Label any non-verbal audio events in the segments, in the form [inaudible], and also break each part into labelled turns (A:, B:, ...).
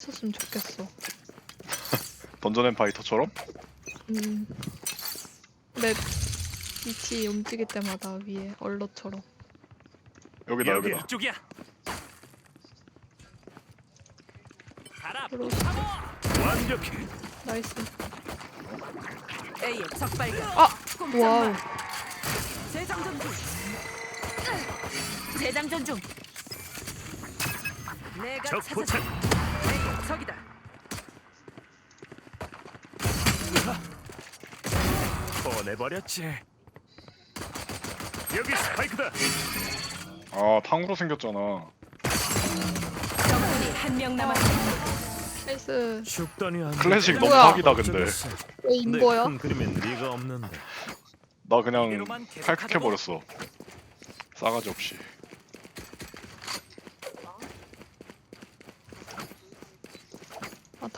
A: 있었으면 좋겠어. [laughs]
B: 던전 앤 파이터처럼?
A: 음. 맵 위치 움직일 때마다 위에 얼럿처럼.
B: 여기다
C: 여기
B: 여기다
C: 이쪽이야. 가라. 완벽해.
A: 나이스.
D: A의 적발견.
A: 아! 와우.
D: 재장전 중. 재장전 중. 내가
C: 적. 포착.
D: 적이다.
C: 보내버렸지. 여기 스파이크다.
B: 아 탕으로 생겼잖아
D: 적군이 한 명 남았습니다.
A: 나이스.
C: 죽더니 안
B: 클래식
C: 돼.
B: 너무
A: 뭐야?
B: 사기다 근데
A: 왜 인거야?
C: 큰 그림엔 리가 없는데.
B: 나 그냥. 탈북해버렸어 싸가지 없이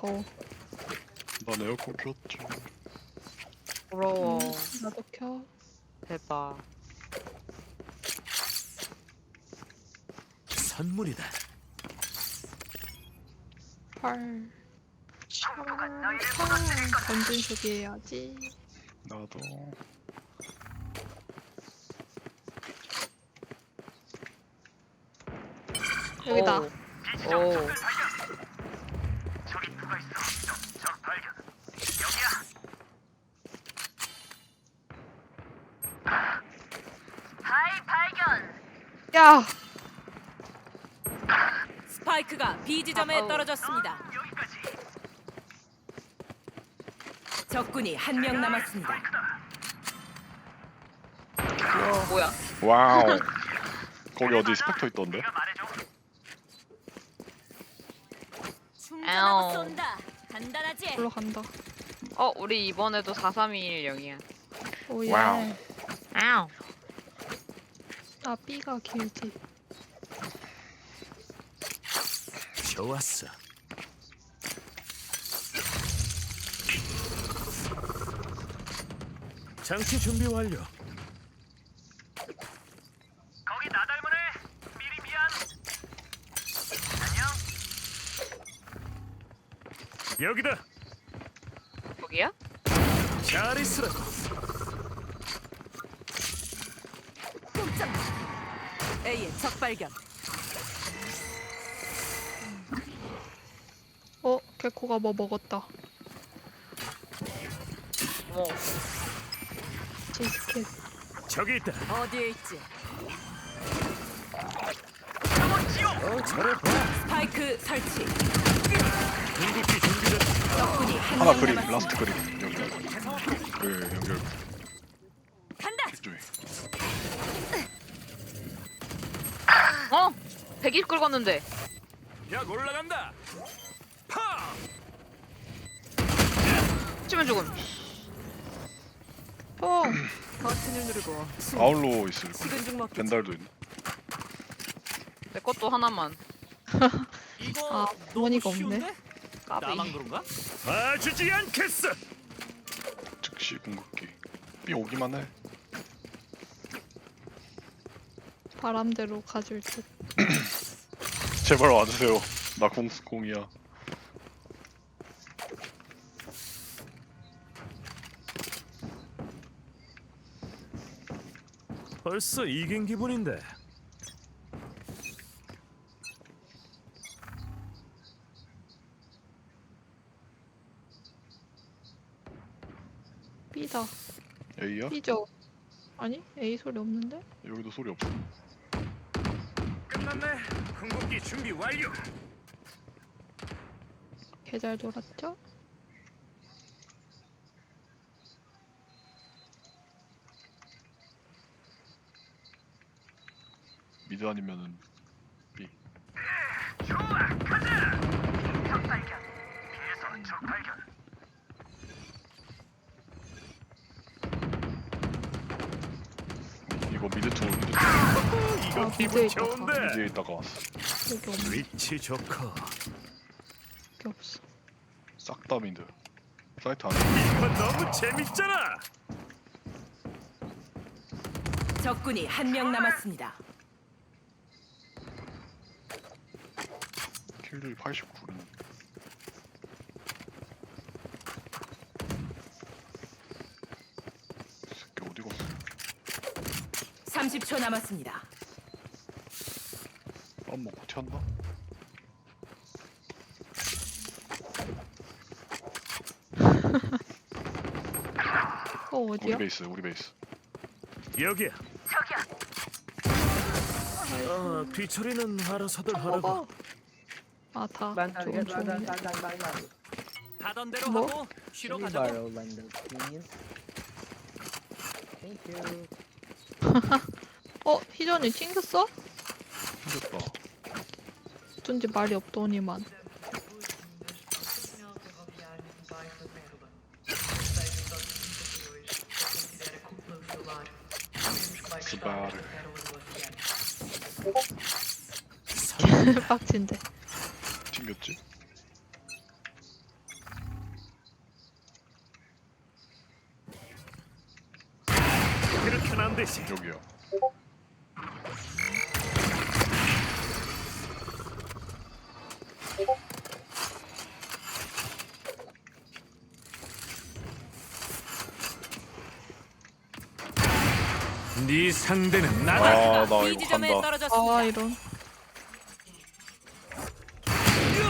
A: 더워.
B: 난 에어컨 켰지
E: 부러워.
A: 나도 켜.
E: 대박.
C: 선물이다.
A: 팔. 팔. 던진 소리 해야지.
B: 나도
A: 여기다.
E: 오. 오.
A: 야!
D: 스파이크가 B 지점에
E: 아우.
D: 떨어졌습니다. 적군이 한 명 남았습니다.
E: 뭐야?
B: 와우 [laughs] 거기 어디 스펙터 있던데?
D: 쏜다. 간단하지?
A: 올라간다.
E: 어, 우리 이번에도 4310이야.
A: 오 예.
B: 와우.
E: 아우.
A: 아 B가 길지.
C: 좋았어. 장치 준비 완료.
F: 거기 나 닮으네. 미리 미안. 안녕.
C: 여기다.
E: 거기야?
C: 잘 있으라.
D: 꼼짝. A의 적 발견.
A: 어? 개코가 뭐 먹었다.
E: 어머.
A: 치즈켓.
C: 저기 있다.
D: 어디에 있지?
C: 어, 잘해.
D: 스파이크 설치.
C: 궁극기 준비됐다.
D: 적군이
B: 하나
D: 명
B: 그림
D: 남았습니다.
B: 라스트 그림 여기 그 연결
D: 간다.
B: 이쪽에
E: 어? 120 긁었는데.
C: 약 올라간다. 파!
E: 치면 죽음.
A: 어!
D: 버튼을 누르고
B: 아울로 있을 거야
D: 식은 죽 먹기.
B: 벤달도 있네
E: 내 것도 하나만. [laughs]
C: 이거
A: 아, 주머니가 없네.
E: 까비.
C: 나만 그런가? 봐주지 않겠어.
B: 즉시 궁극기 B 오기만 해
A: 바람대로 가줄 듯. [clears throat]
B: 제발 와주세요 나 공, 공이야
C: 벌써 이긴 기분인데.
A: B다.
B: A야?
A: B죠? 아니? A 소리 없는데?
B: 여기도 소리 없어
C: 끝났네. 궁극기 준비 완료.
A: 개잘 돌았죠?
B: 미드 아니면은 B
F: 적발견. 뒤에서 적발견.
B: 이거 미드 투 미드 투
C: 이거
A: 아,
C: 기분
A: 미드에 있다.
C: 좋은데.
B: 미드에 있다가 왔어
A: 여기 없네.
C: 위치 좋고.
A: 여기 없어.
B: 싹 다 미드 사이트 안에
C: 이거 너무 재밌잖아.
D: 적군이 한 명 남았습니다.
B: 킬률 89는
D: 30초 남았습니다.
B: 밥 먹고 튀었나?
A: 어 [laughs]
B: 우리
A: 어디야?
B: 베이스 우리 베이스
C: 여기야. 어, 뒤처리는 알아서들 하라고.
A: 먹어. 아다
G: Vandal,
A: 좋은 좋은.
C: 하던 대로
A: 뭐?
C: 하고 쉬러 가자고.
G: Thank you. [laughs]
A: 어 희전이 튕겼어?
B: 생겼다
A: 어쩐지 말이 없더니만.
B: 스바르 [laughs]
A: 빡친데.
B: 튕겼지?
C: 그렇게는 안 되지.
B: 여기요
C: 네 상대는 나다.
B: 아 나
D: B
B: 이거
D: 지점에
B: 간다
D: 떨어졌습니다.
A: 아 이런.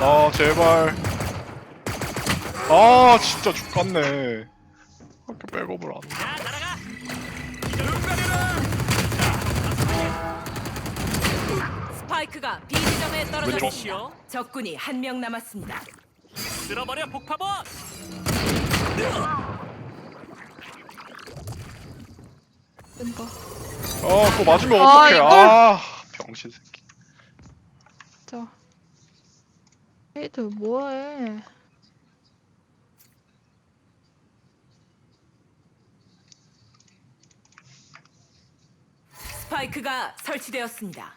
B: 아 제발 아 진짜 죽겠네 학교 백업을
C: 안야 날아가.
D: 스파이크가 B 지점에 떨어졌습니다. 적군이 한 명 남았습니다.
C: 쓸어버려 폭파봇.
A: 뜬다.
B: 아 그거 맞으면
A: 아,
B: 어떡해
A: 이걸?
B: 아 병신 새끼
A: 자. 헤이드 뭐해?
D: 스파이크가 설치되었습니다.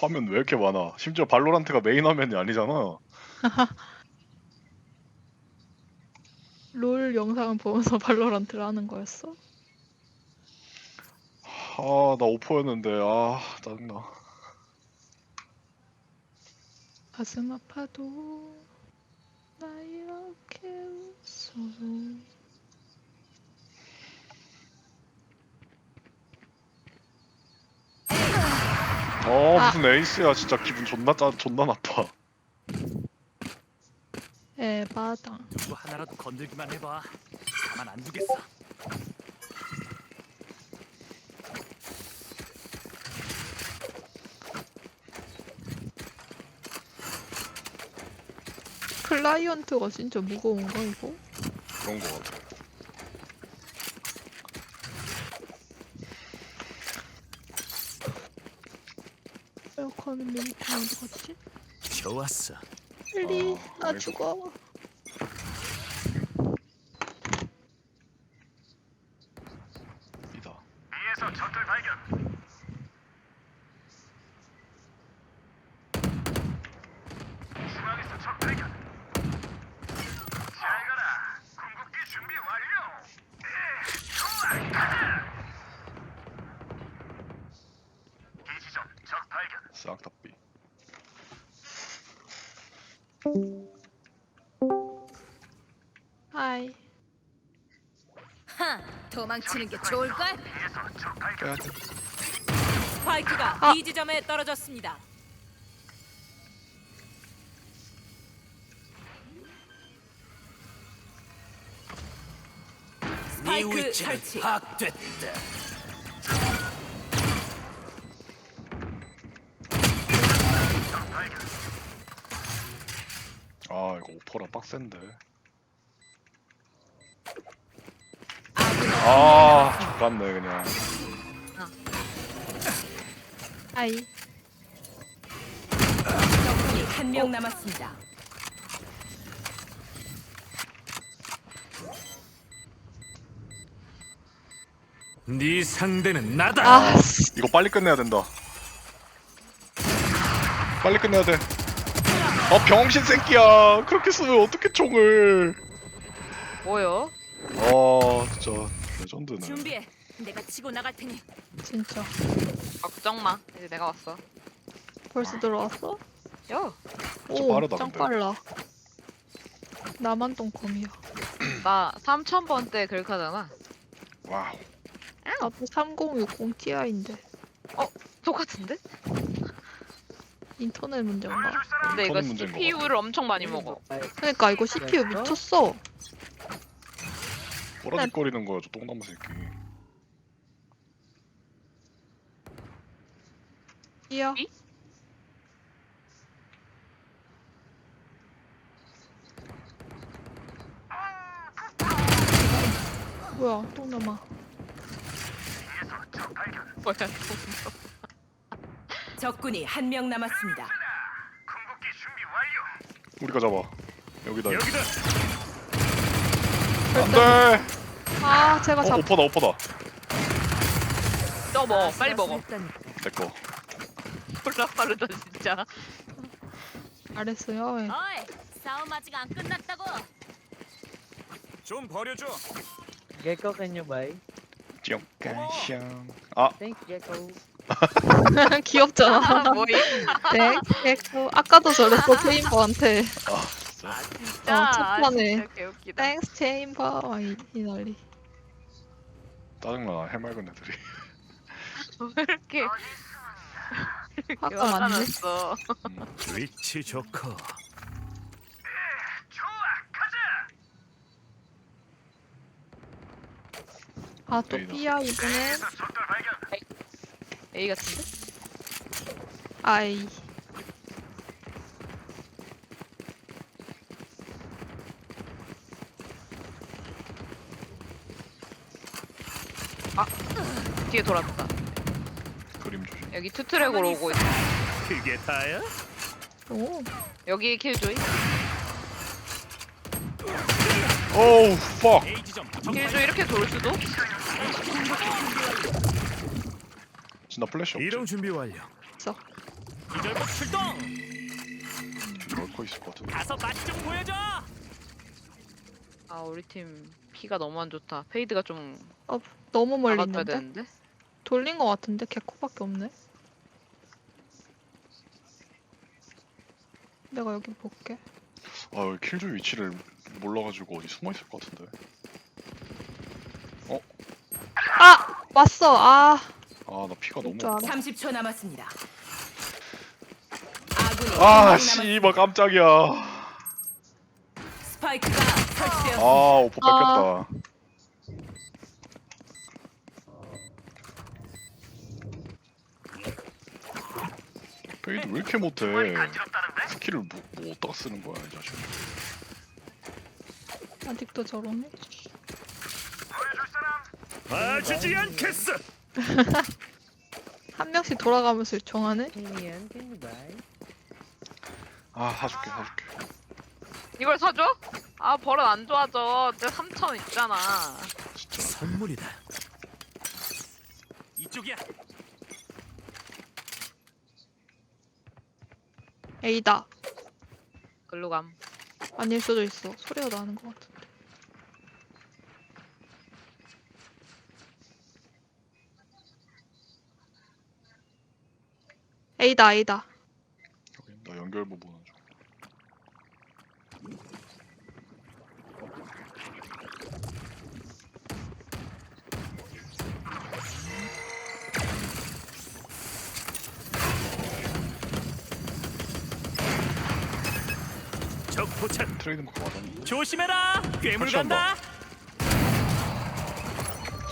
B: 화면 왜 이렇게 많아 심지어 발로란트가 메인 화면이 아니잖아 [laughs]
A: 롤 영상을 보면서 [laughs] 발로란트를 하는 거였어?
B: 아 나 오퍼였는데 아 짜증나
A: 가슴 아파도 나 이렇게 웃어도
B: 어
A: 아.
B: 무슨 에이스야 진짜 기분 존나 짜 존나 나빠
A: 에바당
C: 누구 하나라도 건들기만 해봐. 가만 안 두겠어.
A: 클라이언트가 진짜 무거운가 이거?
B: 그런 거 같아
A: 에어컨은 미니콘 어디 갔지?
C: 좋았어.
A: 빨리
B: 아,
A: 나
B: 아이고.
A: 죽어
B: 이다
F: B에서 적들 발견. 중앙에서 적 발견. 잘 가라. 궁극기 준비 완료. 예, 좋아. 가자. 이 지점 적 발견.
B: 싹다 삐
A: 하이
D: 하, 도망치는 게 좋을걸?
F: 발견.
B: 빼야 돼
D: 스파이크가
A: 아.
D: B 지점에 떨어졌습니다. 스파이크 설치.
C: 파악됐다.
B: 아 이거 오퍼라 빡센데
D: 아
B: 죽겠네 그냥
D: 적군이 한 명 남았습니다.
C: 네 상대는 나다.
A: 아 씨.
B: 이거 빨리 끝내야 된다 빨리 끝내야 돼 아 병신 새끼야 그렇게 쓰면 어떻게 총을
E: 뭐요?
B: 아 진짜 레전드네
D: 준비해. 내가 치고 나갈 테니.
A: 진짜
E: 걱정 마. 이제 내가 왔어.
A: 벌써 들어왔어?
E: 요.
A: 오,
B: 빠르다,
A: 짱
B: 근데.
A: 빨라 나만 똥컴이야
E: 나 3000번 때 하잖아.
B: 와우
A: 나도 3060 Ti인데
E: 똑같은데?
A: 인터넷 문제인가?
E: 근데 이거
B: 그건 문제인 것
E: CPU를 엄청 많이 먹어.
A: 그러니까 이거 CPU 미쳤어.
B: 꼬라지거리는 거야 저 똥나무 새끼
A: 이야.
E: 이?
A: 뭐야
F: 적 발견.
E: 뭐야?
D: 적군이 한 명 남았습니다.
F: 궁극기 준비 완료.
B: 우리가 잡아 여기다
C: 여기다.
B: 안돼
A: 아 제가
B: 어
A: 잡.
B: 오퍼다 오퍼다
E: 너 먹어. 빨리 먹어.
B: 내꺼
E: 졸라 빠르다 진짜.
A: 잘했어요. 예.
D: 어이, 싸움 아직 안 끝났다고.
C: 좀 버려줘.
G: Gecko, can you buy?
B: 쫑까샹 아
G: Gecko. [laughs]
A: 귀엽잖아. [laughs]
E: 뭐이?
A: 네. 개코. 아까도 저랬어 체인버한테.
B: 아, 진짜
E: 아
A: 어,
E: 진짜. 아,
A: 착하네.
E: 진짜 개웃기다.
A: 땡스 체인버. 아, 이, 이 난리.
B: 짜증나 해맑은 애들이
E: 왜 이렇게
A: 화가 많네.
E: 났어.
C: 위치 좋고.
F: 좋아, 가자.
A: 아또
B: 여기다.
A: B야 이번엔.
F: 적들 발견.
E: A 같은데?
A: 아이.
E: 뒤에 돌았다.
B: 그림 조심
E: 여기 투트랙으로 오고 있어.
C: 그게 다야?
A: 오.
E: 여기 킬조이.
B: 오우 팍
C: A 지점.
E: 킬조이 이렇게 돌 수도?
B: 진짜 플래시 없지
C: 이동 준비 완료.
A: 있어.
C: 기절복 출동.
B: 럴커 있을 것 같은데
C: 가서 맛 좀 보여줘.
E: 아 우리 팀 피가 너무 안 좋다. 페이드가 좀
A: 너무 멀리
E: 나갔어야
A: 있는데.
E: 되는데.
A: 돌린 것 같은데 개코밖에 없네. 내가 여기 볼게.
B: 아 여기 킬조 위치를 몰라가지고 어디 숨어있을 것 같은데
A: 아 왔어. 아
B: 아 나 피가 너무
A: 줄 알아.
D: 30초 남았습니다. 아군이
B: 아
D: 한명
B: 씨발 깜짝이야
D: 스파이크가 설치되었습니다.
B: 아 오퍼 뺏겼다 페이드 왜 이렇게 못해? 스킬을 뭐, 뭐 어디다가 쓰는 거야 이 자식
A: 아직도 저러네.
F: 보여줄 사람.
C: 봐주지 않겠어. [laughs]
A: 한 명씩 돌아가면서 요청하네.
B: 아 사줄게 사줄게
E: 이걸 사줘? 아 버릇 안 좋아져. 내 3천 있잖아.
B: 진짜
C: 선물이다. 이쪽이야.
A: A다.
E: 글로 감.
A: 아닐 수도 있어. 소리가 나는 것 같은 A다 A다.
B: 여기 나 연결부
C: 적.
B: 트레이드 마크 맞았는데
C: 조심해라. 괴물
B: 설치한다.
C: 간다.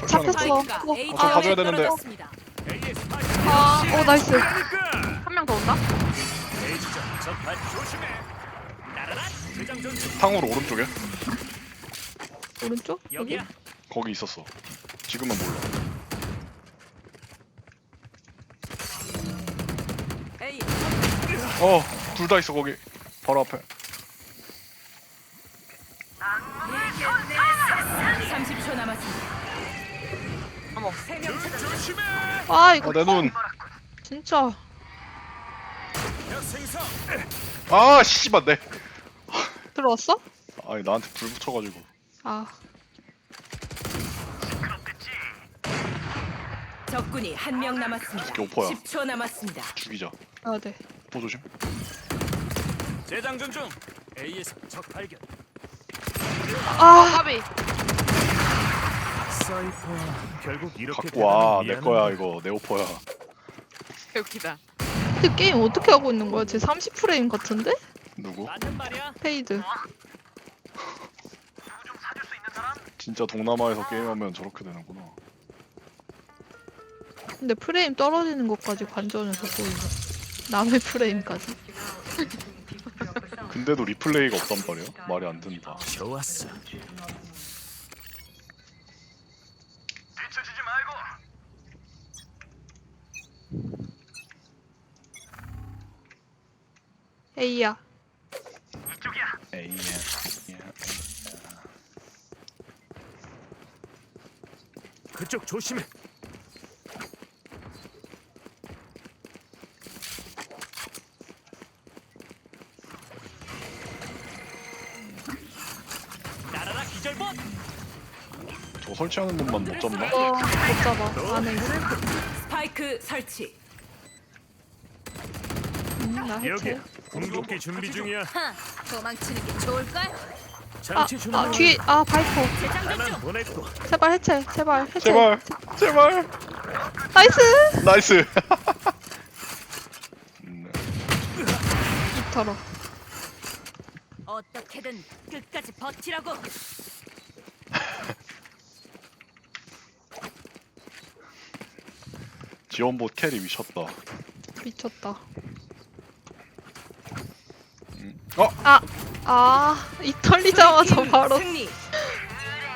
B: 설치하는 거
A: 잡혔어. 어,
B: 저
D: 지점에
B: 가져야 되는데.
D: 떨어졌습니다.
A: 아, 오 나이스.
C: 그 지점. 조심해. 나라라. 대장 전투.
B: 탕으로 오른쪽에
A: 오른쪽? 여기?
C: 여기야.
B: 거기 있었어 지금은 몰라 어둘 다 있어 거기 바로 앞에
D: 30초 남았습니다.
E: 어머.
C: 눈.
A: 아 이거
B: 아내눈아
A: 진짜
C: 약 생성.
B: 씨발 내
A: 들어왔어?
B: 아니 나한테 불 붙여가지고
A: 아.
D: 적군이 한 명 남았습니다.
B: 이게 오퍼야.
D: 10초 남았습니다.
B: 죽이자
A: 해야 돼.
B: 오퍼 조심
C: 재장전 중. A에서 적 발견.
A: 아
E: 까비.
C: 사이퍼 결국 이렇게
B: 갖고 와.
C: 되다니
B: 내
C: 미안하네.
B: 거야 이거 내 오퍼야.
E: 웃기다.
A: 근데 게임 어떻게 하고 있는 거야? 쟤 30프레임 같은데?
B: 누구?
A: 페이드.
F: 사람?
B: 진짜 동남아에서 게임하면 저렇게 되는구나.
A: 근데 프레임 떨어지는 것까지 관전해서 보이네. 남의 프레임까지.
B: 근데도 리플레이가 없단 말이야. 말이 안 된다.
C: 좋았어.
A: 에이야.
F: 이쪽이야.
B: 에이야. 야.
C: 그쪽 조심해. 날아라 기절봇.
B: 저 설치하는 놈만 못 잡나?
A: 어, 못 잡아. 안에 있어.
D: 스파이크 설치.
A: 음, 나
C: 여기
A: 해체.
C: 궁극기 준비 중이야.
D: 도망치는 게 좋을걸?
A: 아,
C: 장치 준비.
A: 아, 뒤에, 아, 바이퍼.
C: 하나 보냈고.
A: 제발 해체, 제발 해체.
B: 제발. 제발.
A: 나이스!
B: 나이스. 음,
A: 털어.
D: 어떻게든 끝까지 버티라고.
B: 지원봇 캐리 미쳤다.
A: 미쳤다.
B: 어?
A: 아, 아, 이 털리자마자 바로
D: 승리.